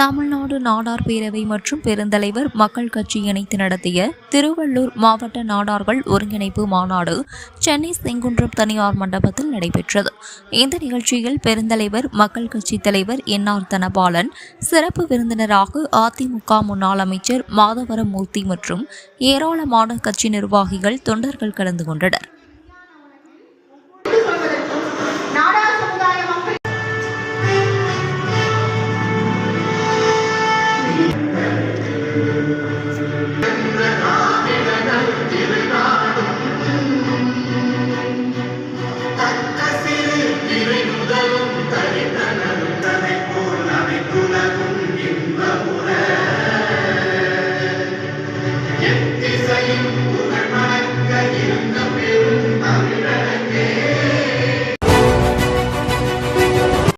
தமிழ்நாடு நாடார் பேரவை மற்றும் பெருந்தலைவர் மக்கள் கட்சி இணைத்து நடத்திய திருவள்ளூர் மாவட்ட நாடார்கள் ஒருங்கிணைப்பு மாநாடு சென்னை செங்குன்றம் தனியார் மண்டபத்தில் நடைபெற்றது. இந்த நிகழ்ச்சியில் பெருந்தலைவர் மக்கள் கட்சி தலைவர் என் ஆர் தனபாலன் சிறப்பு விருந்தினராக அதிமுக முன்னாள் அமைச்சர் மாதவரமூர்த்தி மற்றும் ஏராளமான கட்சி நிர்வாகிகள் தொண்டர்கள் கலந்து கொண்டனர். எத்திசையும் புகழ் மணக்க இருந்தவர்